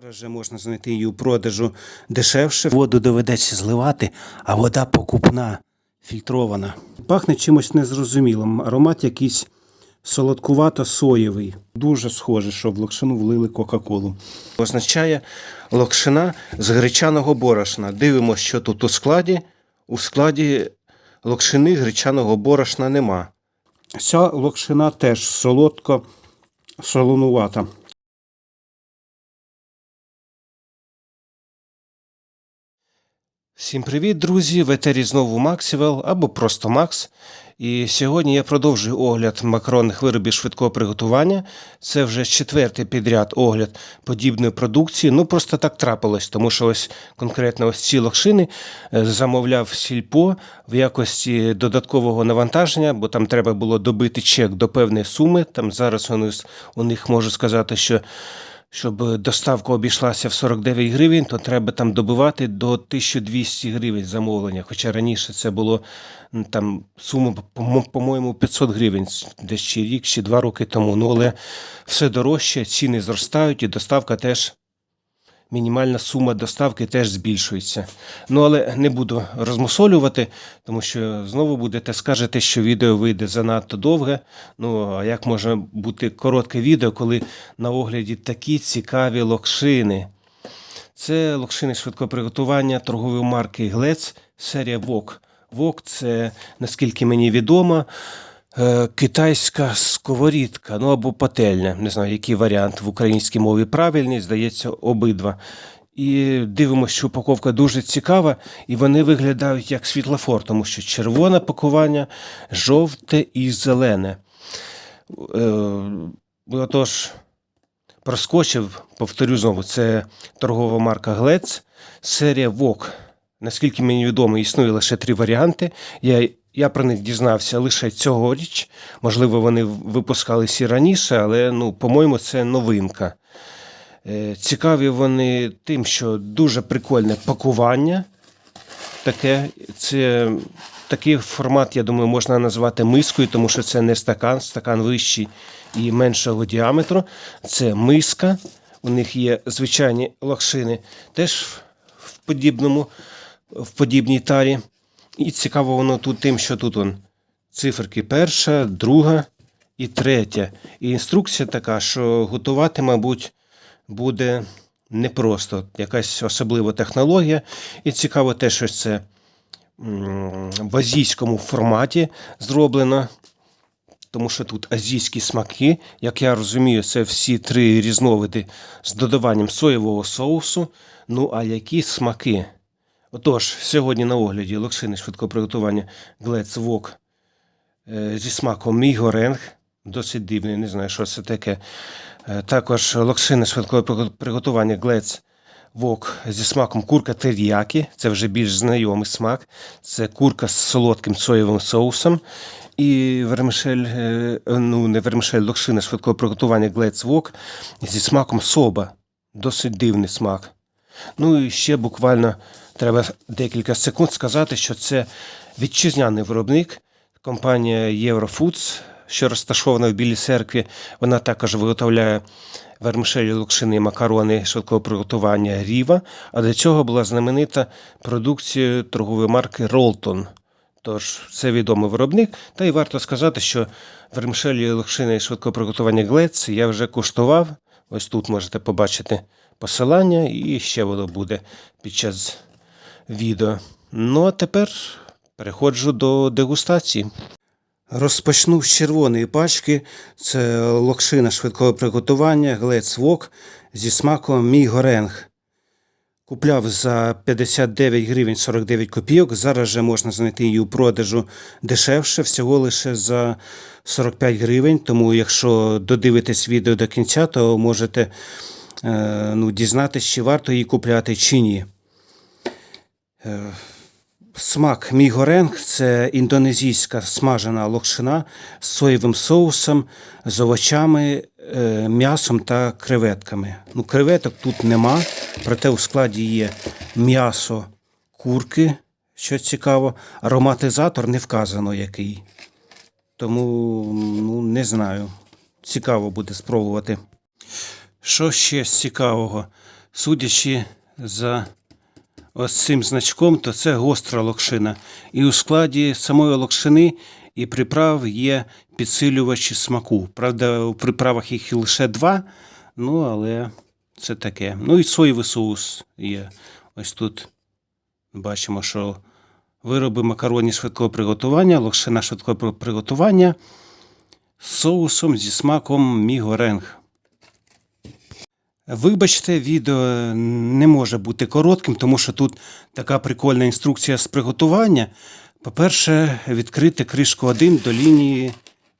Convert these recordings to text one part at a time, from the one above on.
Зараз же можна знайти її у продажу дешевше. Воду доведеться зливати, а вода покупна, фільтрована. Пахне чимось незрозумілим. Аромат якийсь солодкувато-соєвий. Дуже схоже, що в локшину влили Кока-Колу. Означає локшина з гречаного борошна. Дивимося, що тут у складі. У складі локшини гречаного борошна нема. Ця локшина теж солодко солонувата. Всім привіт, друзі! В етері знову Максівел або просто Макс. І сьогодні я продовжую огляд макаронних виробів швидкого приготування. Це вже четвертий підряд огляд подібної продукції. Ну просто так трапилось, тому що ось конкретно ось ці локшини е, замовляв сільпо в якості додаткового навантаження, бо там треба було добити чек до певної суми. Там зараз у них можу сказати, що щоб доставка обійшлася в 49 гривень, то треба там добивати до 1200 гривень замовлення. Хоча раніше це було там сума, по- по-моєму, 500 гривень, десь чи рік, чи два роки тому. Ну але все дорожче, ціни зростають, і доставка теж. Мінімальна сума доставки теж збільшується. Ну, але не буду розмусолювати, тому що знову будете скажете, що відео вийде занадто довге. Ну, а як може бути коротке відео, коли на огляді такі цікаві локшини? Це локшини швидкого приготування торгової марки Глец, серія Вок. Вок це, наскільки мені відомо, китайська сковорідка, ну або пательня. Не знаю, який варіант в українській мові правильний, здається, обидва. І дивимося, що упаковка дуже цікава, і вони виглядають як світлофор, тому що червоне пакування, жовте і зелене. Е, Отож, проскочив, повторю знову, це торгова марка Глец, серія Вок. Наскільки мені відомо, існує лише три варіанти. Я, я про них дізнався лише цьогоріч. Можливо, вони випускалися і раніше, але, ну, по-моєму, це новинка. Е, Цікаві вони тим, що дуже прикольне пакування. Таке, це такий формат, я думаю, можна назвати мискою, тому що це не стакан, стакан вищий і меншого діаметру. Це миска. У них є звичайні локшини теж в- подібному, в подібній тарі. І цікаво воно тут тим, що тут он циферки перша, друга і третя. І інструкція така, що готувати, мабуть, буде непросто. Якась особлива технологія. І цікаво те, що це в азійському форматі зроблено. Тому що тут азійські смаки, як я розумію, це всі три різновиди з додаванням соєвого соусу. Ну а які смаки? Отож, сьогодні на огляді локшини швидкого приготування Глец Вок зі смаком мій горенг. Досить дивний, не знаю, що це таке. Е, Також локшини швидкого приготування Глец Вок зі смаком курка теріякі. Це вже більш знайомий смак. Це курка з солодким соєвим соусом. І вермишель, е, ну не вермишель, локшина швидкого приготування Глец Вок зі смаком соба. Досить дивний смак. Ну і ще буквально треба декілька секунд сказати, що це вітчизняний виробник, компанія Eurofoods, що розташована в Білій церкві. Вона також виготовляє вермишелі, локшини і макарони швидкого приготування Ріва. А до цього була знаменита продукція торгової марки Ролтон. Тож це відомий виробник. Та й варто сказати, що вермишелі, локшини і швидкого приготування Глец я вже куштував. Ось тут можете побачити посилання, і ще воно буде під час відео. Ну а тепер переходжу до дегустації. Розпочну з червоної пачки. Це локшина швидкого приготування, глец вок зі смаком мій горенг. Купляв за 59 гривень 49 копійок. Зараз же можна знайти її у продажу дешевше, всього лише за 45 гривень. Тому, якщо додивитесь відео до кінця, то можете е, ну, дізнатися, чи варто її купляти чи ні. Е, Смак мій горенг це індонезійська смажена локшина з соєвим соусом, з овочами, е, м'ясом та креветками. Ну, креветок тут нема, проте у складі є м'ясо курки, що цікаво. Ароматизатор не вказано який. Тому ну, не знаю. Цікаво буде спробувати. Що ще з цікавого? судячи за ось цим значком, то це гостра локшина. І у складі самої локшини і приправ є підсилювачі смаку. Правда, у приправах їх лише два, ну але це таке. Ну і соєвий соус є. Ось тут бачимо, що вироби макароні швидкого приготування, локшина швидкого приготування з соусом зі смаком мігоренг. Вибачте, відео не може бути коротким, тому що тут така прикольна інструкція з приготування. По-перше, відкрити кришку 1 до лінії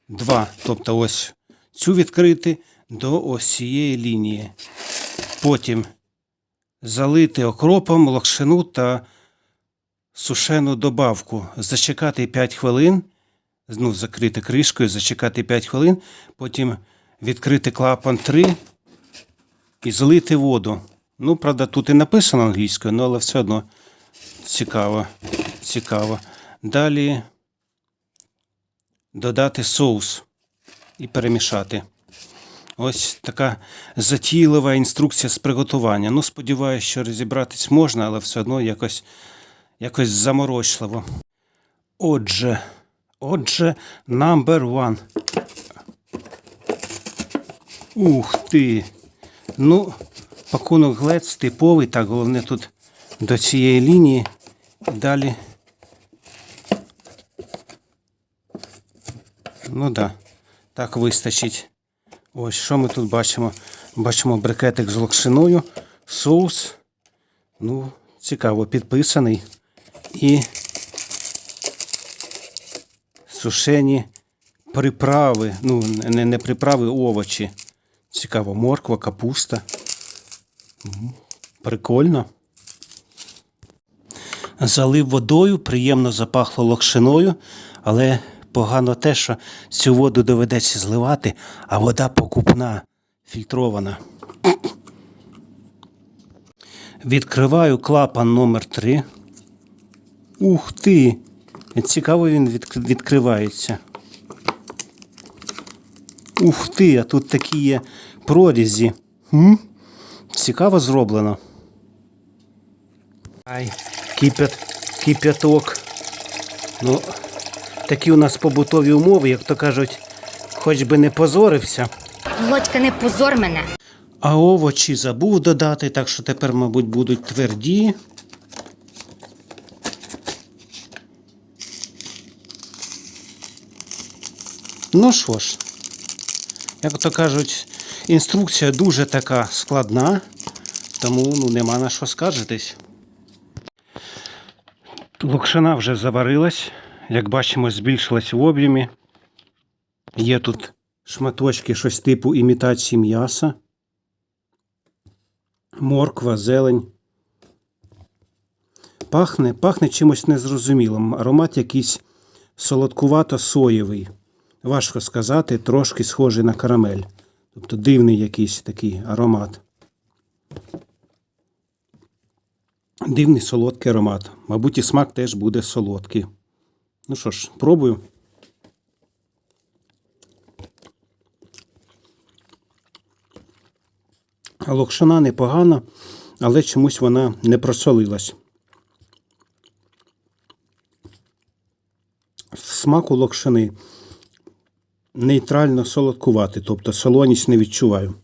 2. Тобто ось цю відкрити до ось цієї лінії. Потім залити окропом локшину та сушену добавку. Зачекати 5 хвилин. Ну, закрити кришкою, зачекати 5 хвилин. Потім відкрити клапан 3 і злити воду. Ну, правда, тут і написано англійською, ну, але все одно цікаво. цікаво. Далі додати соус і перемішати. Ось така затійлива інструкція з приготування. Ну, сподіваюся, що розібратись можна, але все одно якось, якось заморочливо. Отже, отже, number one. Ух ти! Ну, пакунок глец типовий, так, головне тут до цієї лінії. Далі. Ну да, так вистачить. Ось що ми тут бачимо? Бачимо брикетик з локшиною, соус. Ну, цікаво, підписаний. І сушені приправи. Ну, не, не приправи, овочі. Цікаво, морква, капуста. Прикольно. Залив водою, приємно запахло локшиною, але погано те, що цю воду доведеться зливати, а вода покупна, фільтрована. Відкриваю клапан номер 3 Ух ти! Цікаво він відкривається. Ух ти, а тут такі є прорізі. Хм? Цікаво зроблено. Ай, кипят, кипяток. Ну, такі у нас побутові умови, як то кажуть, хоч би не позорився. Володька, не позор мене. А овочі забув додати, так що тепер, мабуть, будуть тверді. Ну що ж, як то кажуть, інструкція дуже така складна, тому ну, нема на що скаржитись. Локшина вже заварилась, як бачимо, збільшилась в об'ємі. Є тут шматочки щось типу імітації м'яса морква, зелень. Пахне, пахне чимось незрозумілим. Аромат якийсь солодкувато-соєвий. Важко сказати, трошки схожий на карамель. Тобто дивний якийсь такий аромат. Дивний солодкий аромат. Мабуть, і смак теж буде солодкий. Ну що ж, пробую. Локшина непогана, але чомусь вона не просолилась. Смак у локшини нейтрально солодкувати, тобто солоність не відчуваю.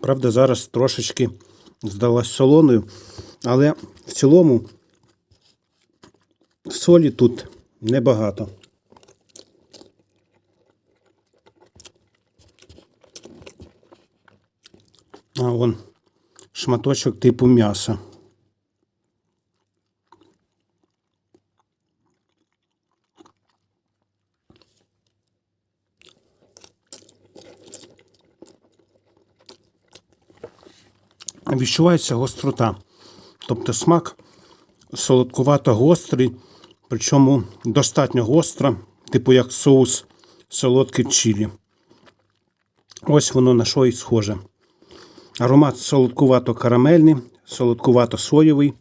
Правда, зараз трошечки здалась солоною, але в цілому солі тут небагато. А вон шматочок типу м'яса. Відчувається гострота. Тобто смак солодкувато гострий, причому достатньо гостра, типу як соус солодкий чилі. Ось воно на що і схоже. Аромат солодкувато-карамельний, солодкувато-соєвий.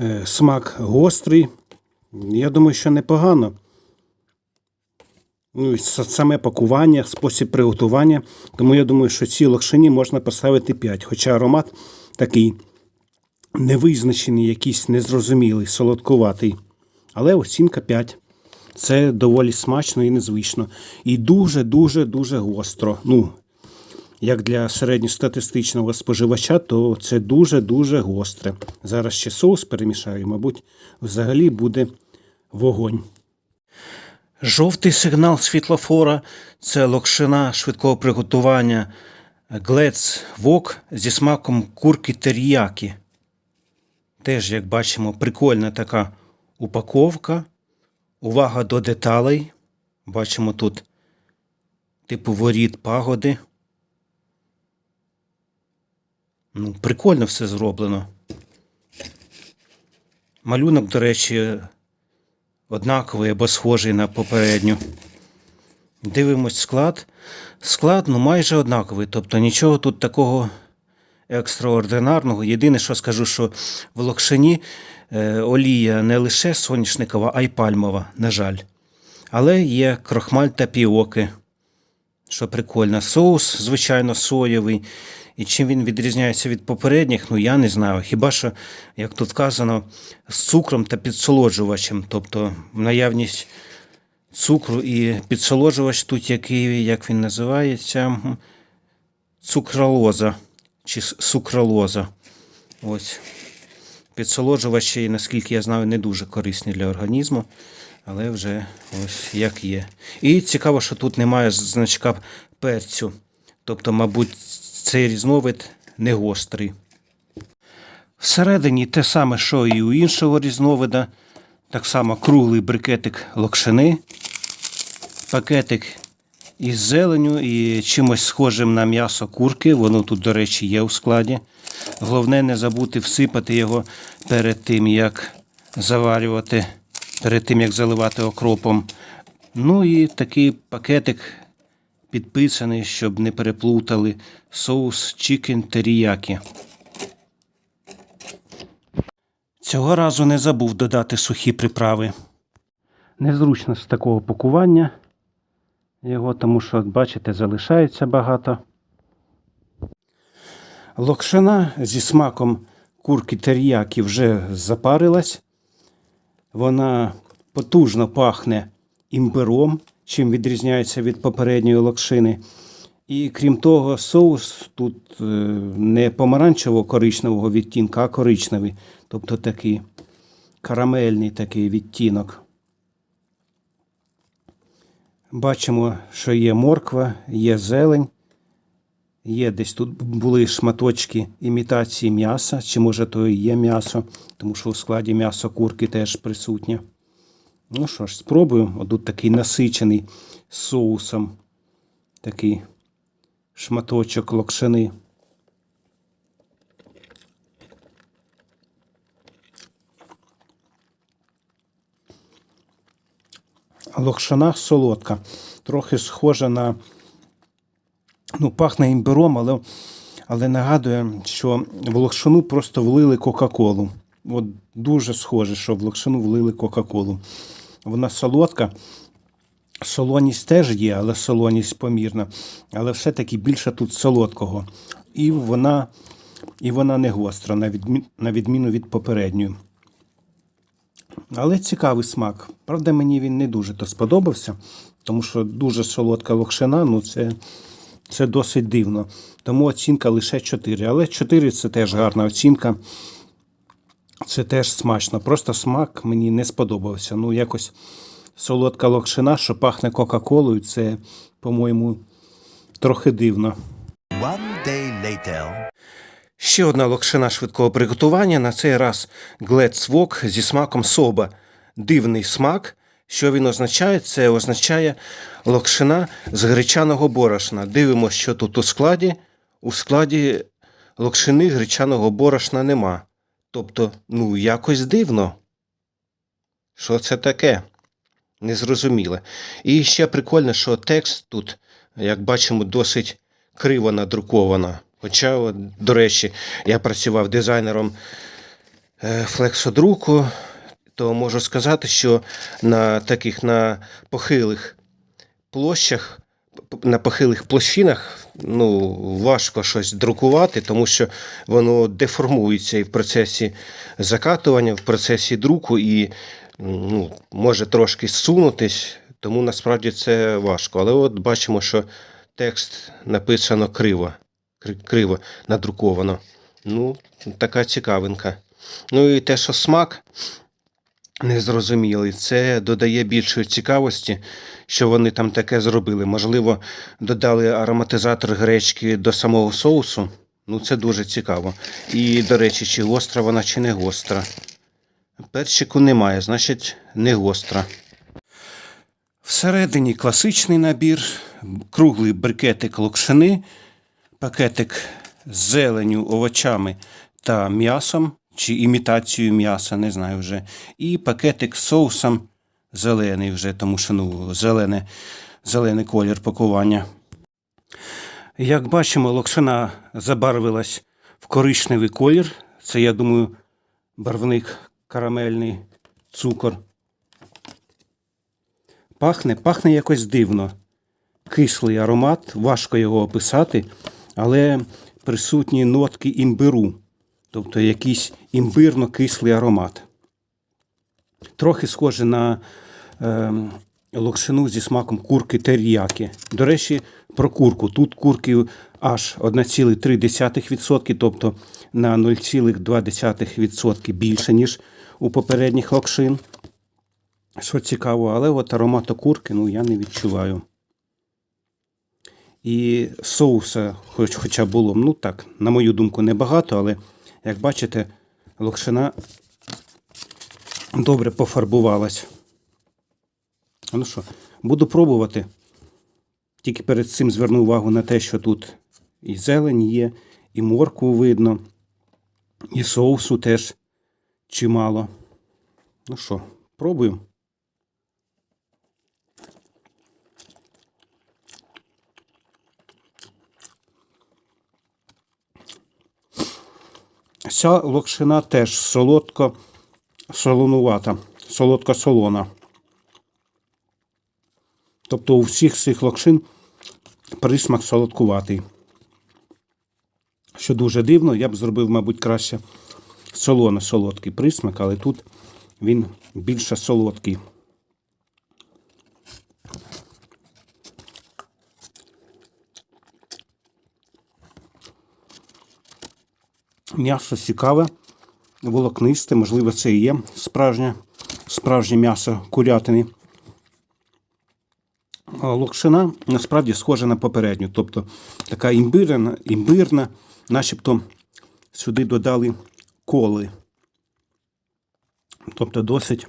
Е, Смак гострий. Я думаю, що непогано. Ну і саме пакування, спосіб приготування. Тому я думаю, що цій локшині можна поставити 5. Хоча аромат такий невизначений, якийсь незрозумілий, солодкуватий. Але оцінка 5. Це доволі смачно і незвично. І дуже-дуже дуже гостро. Ну, як для середньостатистичного споживача, то це дуже-дуже гостре. Зараз ще соус перемішаю, мабуть, взагалі буде вогонь. Жовтий сигнал світлофора це локшина швидкого приготування Глец Вок зі смаком курки теріякі. Теж, як бачимо, прикольна така упаковка. Увага до деталей. Бачимо тут типу воріт пагоди. Ну, прикольно все зроблено. Малюнок, до речі, однаковий або схожий на попередню. Дивимось склад. Склад ну, майже однаковий, тобто нічого тут такого екстраординарного. Єдине, що скажу, що в локшині е, олія не лише соняшникова, а й пальмова, на жаль. Але є крохмаль та піоки, що прикольно. Соус, звичайно, соєвий. І чим він відрізняється від попередніх, ну я не знаю. Хіба що, як тут вказано, з цукром та підсолоджувачем, тобто наявність цукру і підсолоджувач тут, який, як він називається, цукролоза чи с- сукралоза. Ось. Підсолоджувачі, наскільки я знаю, не дуже корисні для організму, але вже ось як є. І цікаво, що тут немає значка перцю. Тобто, мабуть, цей різновид не гострий. Всередині те саме, що і у іншого різновида. Так само круглий брикетик локшини, пакетик із зеленю і чимось схожим на м'ясо курки. Воно тут, до речі, є у складі. Головне не забути всипати його перед тим, як заварювати, перед тим, як заливати окропом. Ну і такий пакетик підписаний, щоб не переплутали соус чікен теріякі. Цього разу не забув додати сухі приправи. Незручно з такого пакування його, тому що, бачите, залишається багато. Локшина зі смаком курки теріякі вже запарилась. Вона потужно пахне імбиром, чим відрізняється від попередньої локшини. І крім того, соус тут е, не помаранчево-коричневого відтінка, а коричневий. Тобто такий карамельний такий відтінок. Бачимо, що є морква, є зелень. Є десь тут були шматочки імітації м'яса, чи може то і є м'ясо, тому що у складі м'ясо курки теж присутнє. Ну що ж, спробую. От тут такий насичений соусом. Такий шматочок локшини. Локшина солодка. Трохи схожа на. Ну, пахне імбиром, але, але нагадує, що в локшину просто влили Кока-Колу. От дуже схоже, що в локшину влили Кока-Колу. Вона солодка. Солоність теж є, але солоність помірна. Але все-таки більше тут солодкого. І вона, і вона не гостра, на, відмі, на відміну від попередньої. Але цікавий смак. Правда, мені він не дуже то сподобався, тому що дуже солодка локшина, ну це, це досить дивно. Тому оцінка лише 4. Але 4 це теж гарна оцінка. Це теж смачно. Просто смак мені не сподобався. Ну, якось солодка локшина, що пахне Кока-Колою, це, по-моєму, трохи дивно. One day later. Ще одна локшина швидкого приготування. На цей раз глецвок зі смаком соба. Дивний смак. Що він означає? Це означає локшина з гречаного борошна. Дивимося, що тут у складі. У складі локшини гречаного борошна нема. Тобто, ну, якось дивно. Що це таке? Незрозуміле. І ще прикольно, що текст тут, як бачимо, досить криво надруковано. Хоча, от, до речі, я працював дизайнером е, флексодруку, то можу сказати, що на таких на похилих площах, на похилих площинах, ну, важко щось друкувати, тому що воно деформується і в процесі закатування, в процесі друку, і ну, може трошки зсунутись, тому насправді це важко. Але от бачимо, що текст написано криво, криво надруковано. Ну, така цікавинка. Ну і те, що смак незрозумілий, це додає більшої цікавості, що вони там таке зробили. Можливо, додали ароматизатор гречки до самого соусу. Ну, це дуже цікаво. І, до речі, чи гостра вона, чи не гостра. Перчику немає, значить, не гостра. Всередині класичний набір, круглий брикетик локшини, пакетик з зеленю, овочами та м'ясом, чи імітацією м'яса, не знаю вже. І пакетик з соусом зелений вже, тому що ну, зелене, зелений колір пакування. Як бачимо, локшина забарвилась в коричневий колір. Це, я думаю, барвник карамельний цукор. Пахне, пахне якось дивно. Кислий аромат, важко його описати, але присутні нотки імбиру, тобто якийсь імбирно-кислий аромат. Трохи схоже на е, локшину зі смаком курки теріяки. До речі, про курку. Тут курки аж 1,3%, тобто на 0,2% більше, ніж у попередніх локшин. Що цікаво, але от аромату курки ну, я не відчуваю. І соуса, хоч, хоча було, ну так, на мою думку, небагато, але як бачите, локшина добре пофарбувалась. Ну що, буду пробувати. Тільки перед цим зверну увагу на те, що тут і зелень є, і моркву видно, і соусу теж чимало. Ну що, пробуємо. Ця локшина теж солодко солонувата, солодко-солона. Тобто у всіх цих локшин присмак солодкуватий. Що дуже дивно, я б зробив, мабуть, краще солоно-солодкий присмак, але тут він більше солодкий. М'ясо цікаве, волокнисте, можливо, це і є справжнє, справжнє м'ясо курятини. Локшина насправді схожа на попередню, тобто така імбирна, імбирна, начебто сюди додали коли. Тобто досить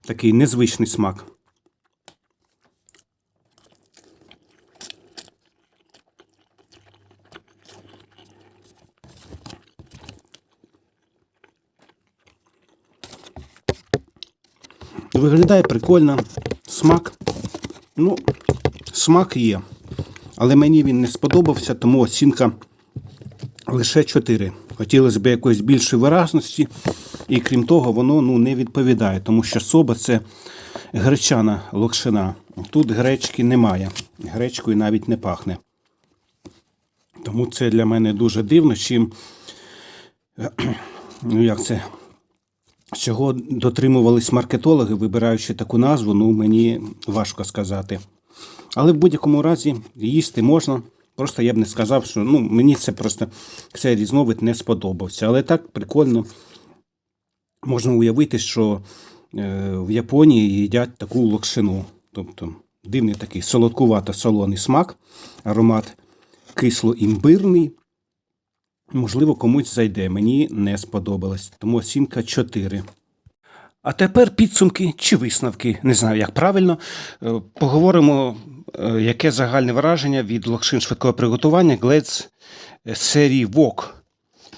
такий незвичний смак. Виглядає прикольно. Смак. Ну, смак є. Але мені він не сподобався, тому оцінка лише 4. Хотілося б якоїсь більшої виразності, і крім того, воно ну, не відповідає, тому що соба це гречана локшина. Тут гречки немає. Гречкою навіть не пахне. Тому це для мене дуже дивно, чим ну як це, чого дотримувались маркетологи, вибираючи таку назву, ну мені важко сказати. Але в будь-якому разі їсти можна. Просто я б не сказав, що ну, мені це просто цей різновид не сподобався. Але так прикольно можна уявити, що е, в Японії їдять таку локшину. Тобто дивний такий солодкувато-солоний смак, аромат кисло-імбирний. Можливо, комусь зайде. Мені не сподобалось. Тому оцінка 4. А тепер підсумки чи висновки, не знаю, як правильно. Е, Поговоримо, е, яке загальне враження від локшин швидкого приготування Глец серії Вок.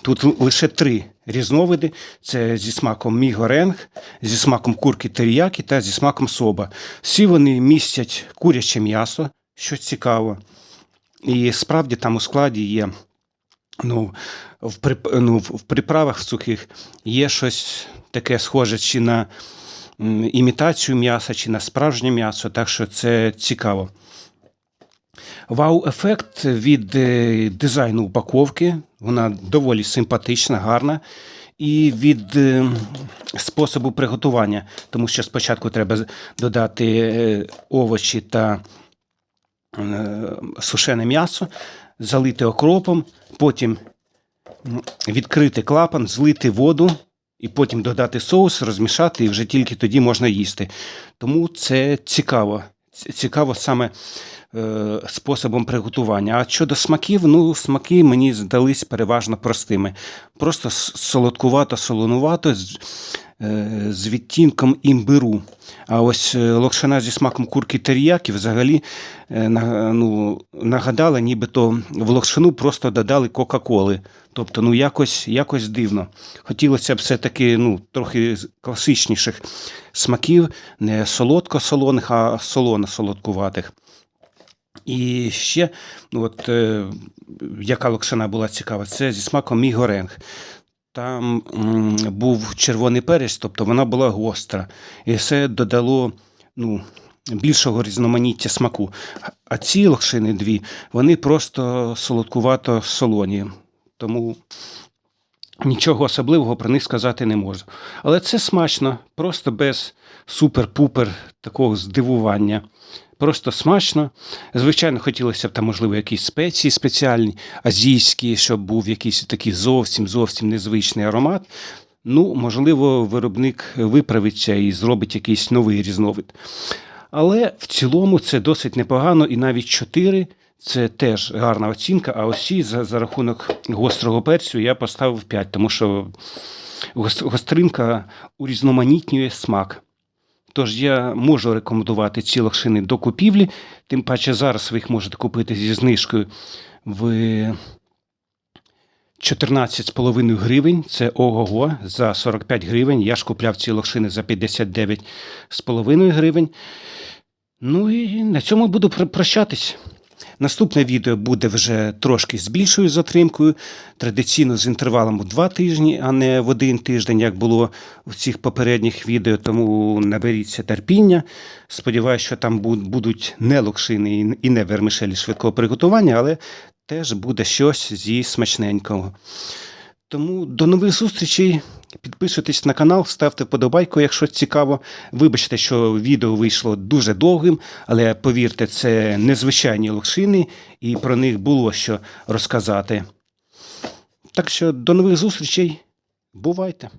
Тут лише три різновиди: це зі смаком мігоренг, зі смаком курки теріякі та зі смаком соба. Всі вони містять куряче м'ясо, що цікаво. І справді там у складі є ну, в, прип... ну, в в приправах сухих є щось таке схоже чи на імітацію м'яса, чи на справжнє м'ясо, так що це цікаво. Вау-ефект від е, дизайну упаковки. Вона доволі симпатична, гарна. І від е, способу приготування, тому що спочатку треба додати е, овочі та сушене м'ясо, залити окропом, потім відкрити клапан, злити воду і потім додати соус, розмішати, і вже тільки тоді можна їсти. Тому це цікаво. Цікаво саме е, способом приготування. А щодо смаків, ну, смаки мені здались переважно простими. Просто солодкувато, солонувато, з, е, відтінком імбиру. А ось е, локшина зі смаком курки теріяки взагалі е, ну, нагадала, нібито в локшину просто додали Кока-Коли. Тобто, ну якось, якось дивно. Хотілося б все-таки ну, трохи класичніших смаків, не солодко-солоних, а солоно-солодкуватих. І ще, ну, от, е, яка локшина була цікава, це зі смаком мігоренг. Там був червоний перець, тобто вона була гостра. І це додало ну, більшого різноманіття смаку. А ці локшини дві, вони просто солодкувато солоні. Тому нічого особливого про них сказати не можу. Але це смачно, просто без супер-пупер такого здивування. Просто смачно. Звичайно, хотілося б там, можливо, якісь спеції спеціальні, азійські, щоб був якийсь такий зовсім зовсім незвичний аромат. Ну, можливо, виробник виправиться і зробить якийсь новий різновид. Але в цілому це досить непогано, і навіть 4 це теж гарна оцінка. А ось за, за рахунок гострого перцю я поставив 5, тому що гостринка урізноманітнює смак. Тож я можу рекомендувати ці локшини до купівлі, тим паче зараз ви їх можете купити зі знижкою в 14,5 гривень. Це ого-го за 45 гривень. Я ж купляв ці локшини за 59,5 гривень. Ну і на цьому буду прощатись. Наступне відео буде вже трошки з більшою затримкою, традиційно з інтервалом у два тижні, а не в один тиждень, як було в цих попередніх відео. Тому наберіться терпіння. Сподіваюся, що там будуть не локшини і- не вермишелі швидкого приготування, але теж буде щось зі смачненького. Тому до нових зустрічей. Підписуйтесь на канал, ставте вподобайку, якщо цікаво. Вибачте, що відео вийшло дуже довгим, але повірте, це незвичайні локшини, і про них було що розказати. Так що до нових зустрічей. Бувайте!